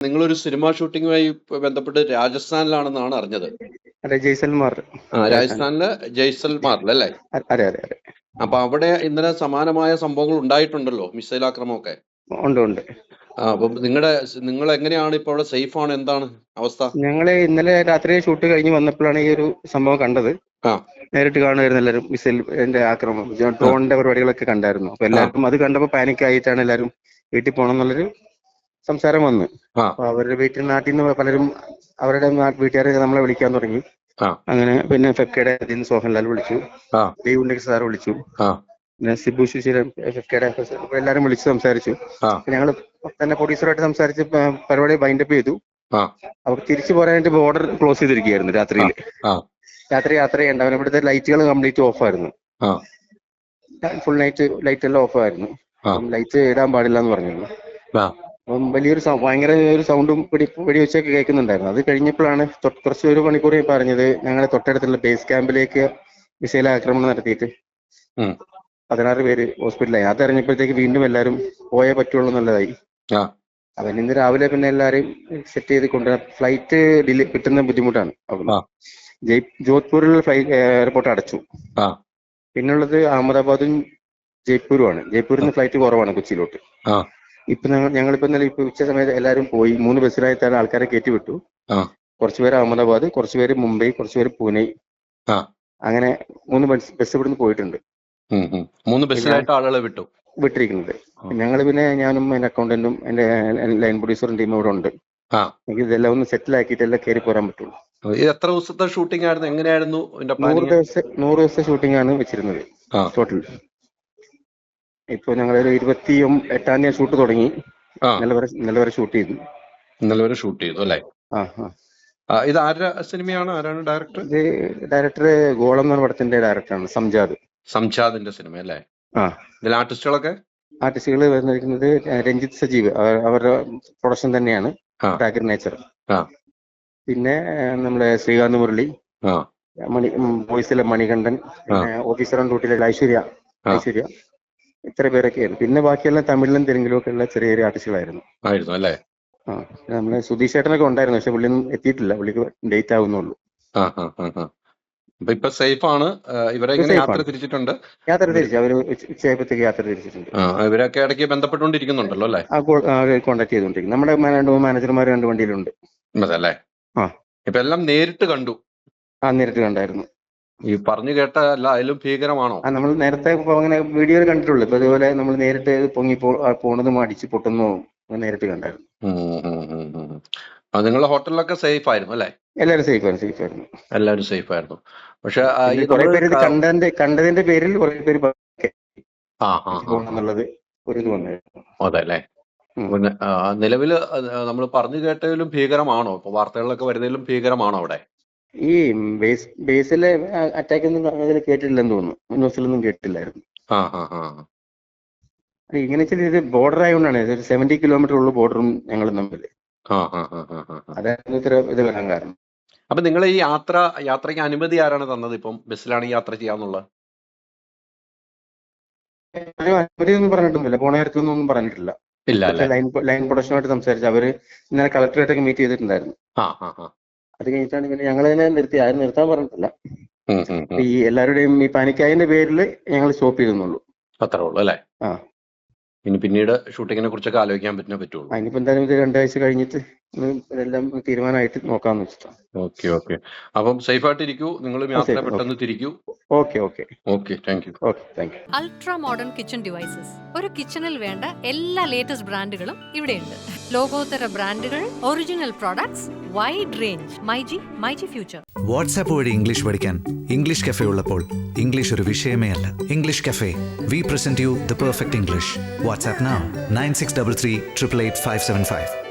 നിങ്ങളൊരു സിനിമ ഷൂട്ടിങ്ങുമായി ബന്ധപ്പെട്ട് രാജസ്ഥാനിലാണെന്നാണ് അറിഞ്ഞത്. അതെ ജയ്സൽമാർ. ആ രാജസ്ഥാനിലെ ജയ്സൽമാറിൽ അല്ലേ? അതെ അതെ അതെ. അപ്പൊ അവിടെ ഇന്നലെ സമാനമായ സംഭവങ്ങൾ ഉണ്ടായിട്ടുണ്ടല്ലോ മിസൈൽ ആക്രമണമൊക്കെ. ഉണ്ട് ഉണ്ട്. അപ്പൊ നിങ്ങളുടെ നിങ്ങൾ എങ്ങനെയാണ് ഇപ്പൊ അവിടെ സേഫ് ആണ് എന്താണ് അവസ്ഥ? ഞങ്ങൾ ഇന്നലെ രാത്രി ഷൂട്ട് കഴിഞ്ഞ് വന്നപ്പോഴാണ് ഈ ഒരു സംഭവം കണ്ടത്. ആ. നേരിട്ട് കാണുമായിരുന്നു എല്ലാവരും മിസൈലിന്റെ ആക്രമണം. ഡ്രോണിന്റെ പരിപാടികളൊക്കെ കണ്ടായിരുന്നു. അപ്പൊ എല്ലാവർക്കും അത് കണ്ടപ്പോ പാനിക് ആയിട്ടാണ് എല്ലാരും വീട്ടിൽ പോകണം എന്നുള്ളൊരു സംസാരം വന്ന്. അപ്പൊ അവരുടെ വീട്ടിൽ നാട്ടിൽ നിന്ന് പലരും അവരുടെ വീട്ടുകാരെ നമ്മളെ വിളിക്കാൻ തുടങ്ങി. അങ്ങനെ പിന്നെ ഫെക്കയുടെ ഇതിന് സോഹൻലാൽ വിളിച്ചു ആ. ദേവുണ്ടെങ്കിൽ സാർ വിളിച്ചു. പിന്നെ സിബു സുശീലൻ ഫെക്കയുടെ എല്ലാരും വിളിച്ച് സംസാരിച്ചു. ഞങ്ങൾ തന്നെ പ്രൊഡ്യൂസറായിട്ട് സംസാരിച്ച് പരിപാടി ബൈൻഡപ്പ് ചെയ്തു. അവർ തിരിച്ചു പോരാനായിട്ട് ബോർഡർ ക്ലോസ് ചെയ്തിരിക്കുകയായിരുന്നു രാത്രിയിൽ. രാത്രി യാത്ര ചെയ്യണ്ടാവും ഇവിടുത്തെ ലൈറ്റുകൾ കംപ്ലീറ്റ് ഓഫ് ആയിരുന്നു. ഫുൾ നൈറ്റ് ലൈറ്റ് എല്ലാം ഓഫ് ആയിരുന്നു ലൈറ്റ് ഇടാൻ പാടില്ല എന്ന് പറഞ്ഞിരുന്നു. അപ്പം വലിയൊരു ഭയങ്കര ഒരു സൗണ്ടും വെടി വെടിവെച്ചൊക്കെ കേൾക്കുന്നുണ്ടായിരുന്നു അത് കഴിഞ്ഞപ്പോഴാണ് കുറച്ച് ഒരു മണിക്കൂർ പറഞ്ഞത് ഞങ്ങളെ തൊട്ടടുത്തുള്ള ബേസ് ക്യാമ്പിലേക്ക് മിസൈൽ ആക്രമണം നടത്തിയിട്ട്. പതിനാറ് പേര് ഹോസ്പിറ്റലായി അതറിഞ്ഞപ്പോഴത്തേക്ക് വീണ്ടും എല്ലാവരും പോയേ പറ്റുള്ളൂ എന്നുള്ളതായി. അവൻ ഇന്ന് രാവിലെ പിന്നെ എല്ലാവരെയും സെറ്റ് ചെയ്ത് കൊണ്ട് ഫ്ലൈറ്റ് ഡിലേ കിട്ടുന്ന ബുദ്ധിമുട്ടാണ്. ജയ് ജോധ്പൂരിലുള്ള ഫ്ലൈറ്റ് എയർപോർട്ട് അടച്ചു. പിന്നുള്ളത് അഹമ്മദാബാദും ജയ്പൂരുമാണ് ജയ്പൂരിൽ നിന്ന് ഫ്ലൈറ്റ് കുറവാണ് കൊച്ചിയിലോട്ട്. ഇപ്പൊ ഞങ്ങൾ ഞങ്ങളിപ്പോ ഇന്നലെ ഇപ്പൊ ഉച്ച സമയത്ത് എല്ലാരും പോയി. മൂന്ന് ബസ്സിലായിട്ടാണ് ആൾക്കാരെ കയറ്റി വിട്ടു. കുറച്ചുപേര് അഹമ്മദാബാദ് കുറച്ചുപേര് മുംബൈ കുറച്ചുപേര് പൂനെ. അങ്ങനെ മൂന്ന് ബസ് ബസ് ഇവിടുന്ന് പോയിട്ടുണ്ട്. മൂന്ന് ബസ്സിലായിട്ട് ആളുകളെ വിട്ടു. വിട്ടിരിക്കുന്നത്. ഞങ്ങൾ പിന്നെ ഞാനും എന്റെ അക്കൗണ്ടന്റും എന്റെ ലൈൻ പ്രൊഡ്യൂസറും ടീമും ഇവിടെ ഉണ്ട്. എനിക്ക് ഇതെല്ലാം ഒന്ന് സെറ്റിൽ ആക്കിയിട്ട് എല്ലാം കയറി പോരാൻ പറ്റുള്ളൂ. ഇത് എത്ര ദിവസത്തെ ഷൂട്ടിംഗ് ആയിരുന്നു? എങ്ങനെയായിരുന്നു? നൂറ് പ്ലാനിങ് ദിവസം നൂറ് ദിവസത്തെ ഷൂട്ടിംഗ് ആണ് വെച്ചിരുന്നത്. ടോട്ടൽ ഇപ്പൊ ഞങ്ങൾ ഒരു ഇരുപത്തി എട്ടാം തീയതി ഷൂട്ട് തുടങ്ങി. ഇന്നലെ വരെ ഇന്നലെ വരെ ഷൂട്ട് ചെയ്തു. ഇന്നലെ വരെ ഷൂട്ട് ചെയ്തു അല്ലേ? ഇത് ആരുടെ സിനിമയാണ്? ആരാണ് ഡയറക്ടർ? ഇത് ഡയറക്ടർ ഗോളം എന്ന പടത്തിന്റെ ഡയറക്ടറാണ് സംജാദ്. സംജാദിന്റെ സിനിമ അല്ലേ. ഇതിൽ ആർട്ടിസ്റ്റുകളൊക്കെ? ആർട്ടിസ്റ്റുകൾ വന്നിരിക്കുന്നത് രഞ്ജിത്ത് സജീവ്. അവരുടെ പ്രൊഡക്ഷൻ തന്നെയാണ്. ടാഗർ നേച്ചർ. പിന്നെ നമ്മുടെ ശ്രീകാന്ത് മുരളി. മണി വോയിസിലെ മണികണ്ഠൻ. ഓഫീസർ ഓൺ ഡ്യൂട്ടിയിലെ ഐശ്വര്യ. ഐശ്വര്യ. ഇത്ര പേരൊക്കെയായിരുന്നു. പിന്നെ ബാക്കിയെല്ലാം തമിഴിലും തെലുങ്കിലും ഒക്കെ ഉള്ള ചെറിയ ചെറിയ ആർട്ടിസ്റ്റുകളായിരുന്നു ആയിരുന്നു അല്ലേ? ആ നമ്മളെ സുധീഷ് ചേട്ടനൊക്കെ ഉണ്ടായിരുന്നു പക്ഷെ പുള്ളിയൊന്നും എത്തിയിട്ടില്ല. പുള്ളിക്ക് ഡേറ്റ് ആവുന്നുള്ളൂ. അപ്പൊ ഇപ്പൊ സേഫ് ആണ്. ഇവരെ ഇങ്ങനെ യാത്ര തിരിച്ചിട്ടുണ്ട്. യാത്ര തിരിച്ചു. അവർ ഉച്ചയപ്പത്തേക്ക് യാത്ര തിരിച്ചിട്ടുണ്ട്. ഇവരൊക്കെ ഇടയ്ക്ക് ബന്ധപ്പെട്ടുകൊണ്ടിരിക്കുന്നുണ്ടല്ലോ അല്ലേ? ആ ചെയ്തോണ്ടിരിക്കും നമ്മുടെ രണ്ട് മാനേജർമാർ രണ്ട് വണ്ടിയിലുണ്ട്. അതല്ലേ? ആ. ഇപ്പൊ എല്ലാം നേരിട്ട് കണ്ടു. ആ നേരിട്ട് കണ്ടായിരുന്നു. ഈ പറഞ്ഞു കേട്ട അല്ല അതിലും ഭീകരമാണോ? ആ നമ്മൾ നേരത്തെ അങ്ങനെ വീഡിയോയിൽ കണ്ടിട്ടുള്ളൂ. ഇപ്പൊ അതുപോലെ നമ്മൾ നേരിട്ട് പൊങ്ങി പോണതും അടിച്ച് പൊട്ടുന്നതും നേരിട്ട് കണ്ടായിരുന്നു. നിങ്ങളുടെ ഹോട്ടലിലൊക്കെ സേഫ് ആയിരുന്നു അല്ലേ? എല്ലാവരും സേഫ് ആയിരുന്നു സേഫ് ആയിരുന്നു. എല്ലാവരും സേഫ് ആയിരുന്നു. പക്ഷെ കുറെ പേര് കണ്ടതിന്റെ കണ്ടതിന്റെ പേരിൽ കുറെ പേര്. എന്നുള്ളത് ഒരു ഇത് വന്നായിരുന്നു. അതെ അല്ലേ പിന്നെ ആ, നിലവിൽ നമ്മൾ പറഞ്ഞു കേട്ടതിലും ഭീകരമാണോ? ഇപ്പൊ വാർത്തകളിലൊക്കെ വരുന്നതിലും ഭീകരമാണോ അവിടെ? ഈ ബേസ് ബേസിലെ അറ്റാക്ക് ഒന്നും അതിൽ കേട്ടിട്ടില്ലെന്ന് തോന്നുന്നു. ന്യൂസിലൊന്നും കേട്ടിട്ടില്ലായിരുന്നു ഇങ്ങനെ വെച്ചാൽ ഇത് ബോർഡർ ആയതുകൊണ്ടാണ് ഒരു സെവന്റി കിലോമീറ്റർ ഉള്ള ബോർഡറും ഞങ്ങളും തമ്മിൽ. അതായിരുന്നു ഇത്ര ഇത് വരാൻ കാരണം. അപ്പൊ നിങ്ങൾ ഈ യാത്ര യാത്രയ്ക്ക് അനുമതി ആരാണ് തന്നത് ഇപ്പം? ബസ്സിലാണ് യാത്ര ചെയ്യാന്നുള്ള അനുമതി ഒന്നും പറഞ്ഞിട്ടൊന്നുമില്ല. പോണ കാര്യത്തിലൊന്നും പറഞ്ഞിട്ടില്ല. ലൈൻ ലൈൻ പ്രൊഡക്ഷനുമായിട്ട് സംസാരിച്ചു അവർ ഇന്നലെ കളക്ടറേറ്റൊക്കെ മീറ്റ് ചെയ്തിട്ടുണ്ടായിരുന്നു. അത് കഴിഞ്ഞിട്ടാണ് പിന്നെ ഞങ്ങൾ തന്നെ നിർത്തി ആരും നിർത്താൻ പറഞ്ഞിട്ടില്ല. ഈ എല്ലാവരുടെയും ഈ പാനിക്കായന്റെ പേരിൽ ഞങ്ങൾ സ്റ്റോപ്പ് ചെയ്യുന്നുള്ളൂ അത്രേ ഉള്ളൂ അല്ലേ ആ. ഇനി പിന്നീട് ഷൂട്ടിങ്ങിനെ കുറിച്ചൊക്കെ ആലോചിക്കാൻ പറ്റുന്ന പറ്റുള്ളൂ. അതിനിപ്പോ എന്തായാലും ഇത് രണ്ടാഴ്ച കഴിഞ്ഞിട്ട് ഇതെല്ലാം തീരുമാനമായിട്ട് നോക്കാന്ന് വെച്ചിട്ടാണ് ഓക്കെ ഓക്കെ. അപ്പം സേഫ് ആയിട്ട് ഇരിക്കൂ നിങ്ങൾ യാത്ര പെട്ടെന്ന് തിരിക്കൂ. Okay okay. Okay thank you okay thank you ultra modern kitchen devices. ഒരു കിച്ചണിൽ വേണ്ട എല്ലാ ലേറ്റസ്റ്റ് ബ്രാൻഡുകളും ഇവിടെയുണ്ട്. ലോകോത്തര ബ്രാൻഡുകൾ original products wide range myG myG future. WhatsApp വഴി ഇംഗ്ലീഷ് പഠിക്കാൻ ഇംഗ്ലീഷ് കഫേ ഉള്ളപ്പോൾ ഇംഗ്ലീഷ് ഒരു വിഷയമേ അല്ല. English Cafe we present you the perfect English WhatsApp nine six double three triple eight five seven five